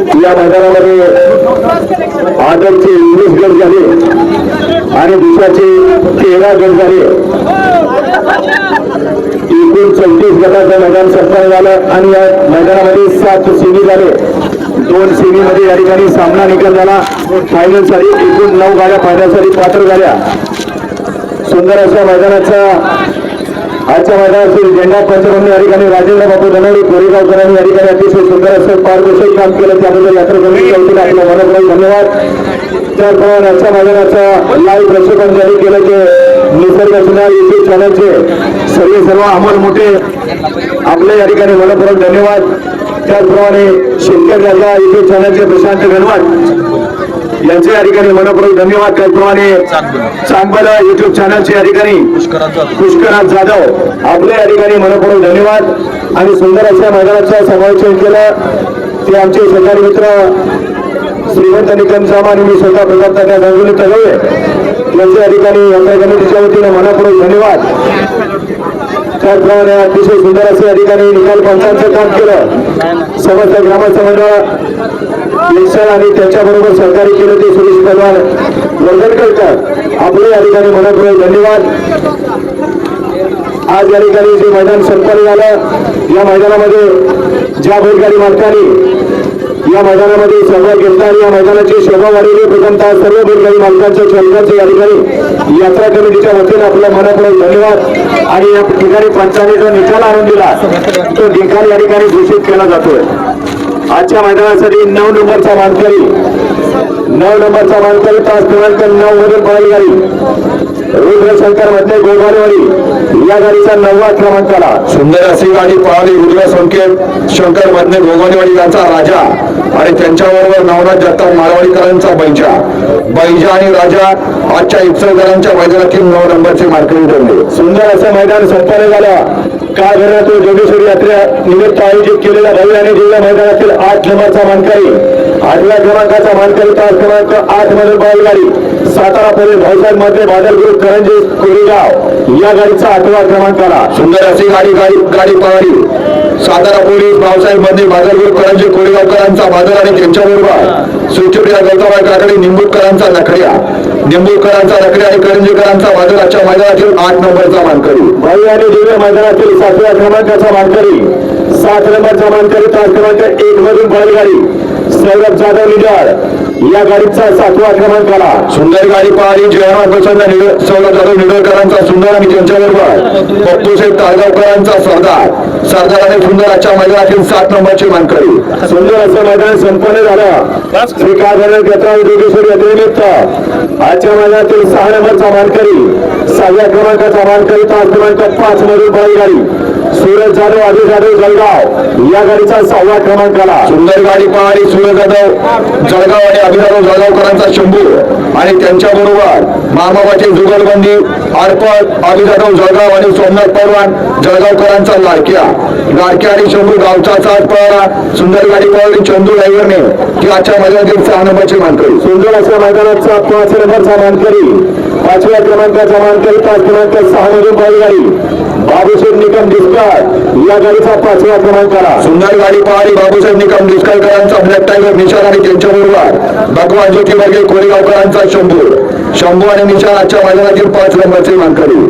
या मैदानामध्ये आदरचे वीस गट झाले आणि दुसऱ्याचे तेरा गट झाले. एकूण चौतीस गटाचं मैदान संपन्न झालं आणि या मैदानामध्ये सात सेमी झाले. दोन सेमीमध्ये या ठिकाणी सामना निकाल झाला. फायनलसाठी एकूण नऊ गाड्या फायनलसाठी पात्र झाल्या. सुंदर अशा मैदानाचा आजच्या मैदानातील झेंडा पंचमंदी या ठिकाणी राजेंद्र बापू धनवडे कोरेगावकरांनी या ठिकाणी अतिशय सुंदर असं पारदर्शक काम केलं. त्याबद्दल यात्रा कमिटी वतीने आपलं मनपूर्वक धन्यवाद. त्याचप्रमाणे आजच्या मैदानाचा लाईव्ह प्रक्षेपण जारी केलं ते निसर्ग सुनार युट्यूब चॅनलचे सर्व सर्व अमोल मोठे आपले या ठिकाणी मनपूर्वक धन्यवाद. त्याचप्रमाणे शेतकरी राजा युट्यूब चॅनलचे प्रशांत गणवत यांचे ठिकाणी मनपूर्वक धन्यवाद त्याचप्रमाणे चांगला युट्यूब चॅनलचे ठिकाणी पुष्कराज जाधव. आपले या ठिकाणी मनपूर्वक धन्यवाद. आणि सुंदर अशा मैदानाचं समालोचन केलं. ते आमचे सहकारी मित्र श्रीमंत निकम सामा आणि मी स्वतः प्रताप तात्या गंगुली तगवे यांच्या या ठिकाणी यात्रा कमिटीच्या वतीने मनपूर्वक धन्यवाद. त्याचप्रमाणे अतिशय सुंदर असे या ठिकाणी निकाल पंचांचं काम केलं. समस्त ग्रामस्थ मंडळ विशाल आणि त्याच्याबरोबर सहकार्य केलं ते सुरेश पहलवान वर्धनकर आपले या ठिकाणी मनपूर्वक धन्यवाद. आज या ठिकाणी जे मैदान संपन्न झालं या मैदानामध्ये ज्या बैलगाडी मालकांनी या मैदानामध्ये सहभाग घेतला आणि या मैदानाची शोभा वाढवली प्रथमतः सर्व बैलगाडी मालकांच्या चालकांचे या ठिकाणी यात्रा कमिटीच्या वतीने आपल्या मनापूर्वक धन्यवाद. आणि या ठिकाणी पंचाने जो निकाल आणून दिला. तो निकाल या ठिकाणी घोषित केला जातोय. आजच्या मैदानासाठी नऊ नंबरचा मानकरी नऊ नंबरचा मानकरी पाच क्रमांक नऊ मधून पळाली रुद्रशंकरमध्ये गोगारेवाडी या गाडीचा नववा क्रमांक आला. सुंदर अशी गाडी पळाली रुद्र संकेत शंकर मधने गोगानेवाडी यांचा राजा आणि त्यांच्याबरोबर नवनाथ जगताप मारवाडीकरांचा बैजा. बैजा आणि राजा आजच्या इप्सरकरांच्या मैदानातील नऊ नंबरचे मार्केट ठरले. सुंदर असं मैदान संपन्न झालं. का घरात जोगेश्वरी यात्रा निमित्त आयोजित केलेल्या भव्य आणि दिव्य मैदानातील आठ नंबरचा मानकरी. आठव्या क्रमांकाचा मानकरी तास क्रमांक आठ मधील बैलगाडी. सातारा पोलीस भाऊसाहेबमध्ये बादलपूर करंजी कोरेगाव. या गाडीचा आठवा क्रमांक आला. सुंदर अशी गाडी गाडी गाडी पळाली. सातारा पोलीस भाऊसाहेबमध्ये बाजारपूर करंजे कोरेगावकरांचा बाजार आणि त्यांच्याबरोबर सुचुप्रिया गौतमराव काकडे निंबूटकरांचा नखऱ्या निंबूटकरांचा नखऱ्या आणि करंजेकरांचा बाजार आजच्या मैदानातील आठ नंबरचा मानकरी. भव्य आणि दिव्य मैदानातील सातव्या क्रमांकाचा मानकरी. सात नंबरचा मानकरी तास क्रमांक एक मधून बैलगाडी सौरभ जाधव लिडर या गाडीचा सातवा क्रमांक आला. सुंदर गाडी पळाली जयराम सौरभ जाधव निडरकरांचा सुंदर आणि त्यांच्याबरोबर पप्पूसाहेब ताळगावकरांचा सरदार सरदार. आणि सुंदर आजच्या मैदानातील सात नंबरचे मानकरी. सुंदर असं मैदान संपन्न झालं. श्री कागद यात्रा जोगेश्वरी यात्रेनिमित्त आजच्या मैदानातील सहा नंबरचा मानकरी. सहाव्या क्रमांकाचा मानकरी तास क्रमांक पाच मधून बैलगाडी सूरज जाधव अजय जाधव जळगाव. या गाडीचा सहावा क्रमांक आला. सुंदर गाडी पळाली सूर्य जाधव जळगाव आणि अभिराव जळगावकरांचा शंभू आणि त्यांच्याबरोबर मामाबाची जुगलबंदी अर्पण अभिजाधव जळगाव आणि सोमनाथ पवार जळगावकरांचा लाडक्या. लाडक्या आणि शंभू गावचा चाट पळाला. सुंदर गाडी पळाली चंदू ड्रायव्हरने. ती आजच्या मैदानातील सहा नंबरची मानकरी. सुंदर असल्या मैदानाचा पाच नंबरचा मानकरी. पाचव्या क्रमांकाचा मानकरी पाच क्रमांक सहा मधून बैलगाडी. बाबूशेठ निकम डिस्कार या गाडीचा पाचवा क्रमांक आला सुंदर गाडी पळाली बाबूसाहेब निकम डिस्कलकरांचा ब्लॅक टायगर निशाण आणि त्यांच्याबरोबर भगवान ज्योती बघे कोरेगावकरांचा शंभू. शंभू आणि निशाण आजच्या मैदानातील पाच नंबरचे मानकरी.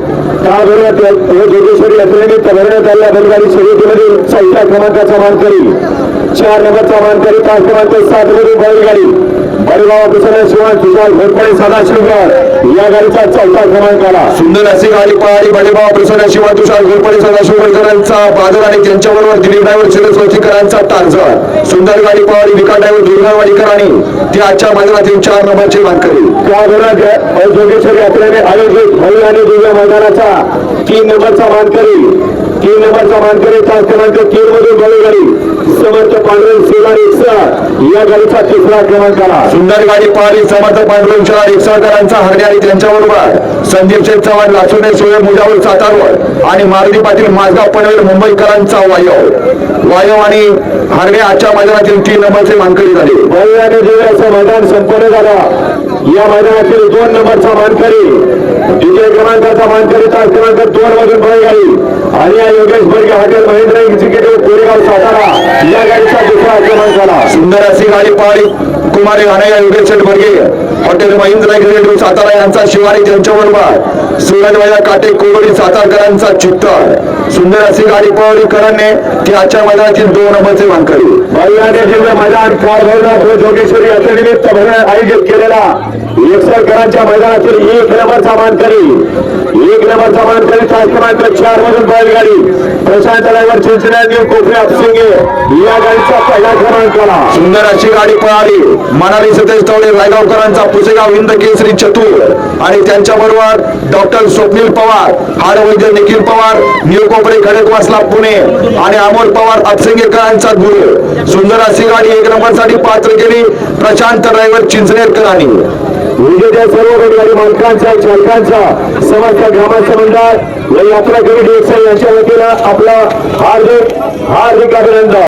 हे जोगेश्वरी यात्रेनिमित्त भरण्यात आलेल्या बैलगाडी शर्यतीमध्ये चौथ्या क्रमांकाचा मानकरी. चार नंबरचा मानकरी पाच क्रमांक सात मधून बैलगाडी. बडगाव ऑफिसर शिवाय घोरपडे या गाडीचा चौथा क्रमांक आला. सुंदर अशी गाडी पळाली बडेबाव प्रसन्न शिवाय तुषार घोरपडे सदाशिवकरांचा बाजार आणि त्यांच्याबरोबर दिलीप ड्रायव्हर शिरसवतीकरांचा टार्झर सुंदर गाडी पळाली विका ड्रायव्हर दुर्गावाडीकर आणि ती आजच्या मैदानातील चार नंबरची मानकरी त्या घरात जोगेश्वरी यात्रेने आयोजित आणि दिव्य मैदानाचा तीन नंबरचा मानकरी तीन नंबरचा मानकरी तास क्रमांक तीन मधून समर्थ सेवा रिक्षा या गाडीचा तिसरा क्रमांक आला. सुंदर गाडी पळाली समर्थ पांडुरंगच्या रिक्षाकरांचा हरणे आणि त्यांच्याबरोबर संदीप शेठ चव्हाण लाचुने सोय मुजावर सातारवर. आणि मारुती पाटील माझगाव पनवेल मुंबईकरांचा वायव. वायव आणि हरणे आजच्या मैदानातील तीन नंबरचे मानकरी झाले. भव्य आणि असं मैदान संपन्न झालं. या मैदानातील दोन नंबरचा मानकरी द्वितीय क्रमांकाचा मानकरी तास क्रमांक दोन मधून गाडी आणि या योगेश बर्गे हॉटेल महेंद्र एक्झिक्युटिव्ह कोरेगाव सातारा या गाडीचा दुसरा क्रमांकाला सुंदर अशी गाडी पळाली. कुमारी घाणेया योगेश शेठ बर्गे हॉटेल महिंद्रा एक्झिक्युटिव्ह सातारा यांचा शिवारी त्यांच्याबरोबर सूरजवाया काटे कोगडी सातारकरांचा चित्तर सुंदर अशी गाडी पळवली करणने ती आजच्या मैदानातील दोन नंबरचे मानकरी. जिल्हा मैदान कारभारनाथ व जोगेश्वरी याच्या निमित्त भरण्यात आयोजित केलेला. एकसरकरांच्या मैदानातील एक नंबरचा मानकरी एक नंबरचा मानकरी क्रमांक चार मधून बैलगाडी. प्रशांत ड्रायव्हर चिंचण्यातील कोपरे अपसिंगे या गाडीचा पहिला क्रमांक आला. सुंदर अशी गाडी पळाली. मनाली सतेज तवडे रायगावकरांचा पुसेगाव हिंद केसरी चतुर. आणि त्यांच्या बरोबर डॉक्टर स्वप्नील पवार हाडवैद्य निखिल पवार न्यू कोपरे खडकवासला पुणे आणि अमोल पवार अपसिंगेकरांचा गुरु. सुंदर अशी गाडी एक नंबरसाठी पात्र केली. प्रशांत ड्रायव्हर चिंचनेरकरांनी विजेत्या सर्व बैलगाडी मालकांचा चालकांचा समाजच्या ग्रामाचा मंडळ व यात्रा कमिटी एकसाई यांच्या वतीनं आपला हार्दिक हार्दिक अभिनंदन.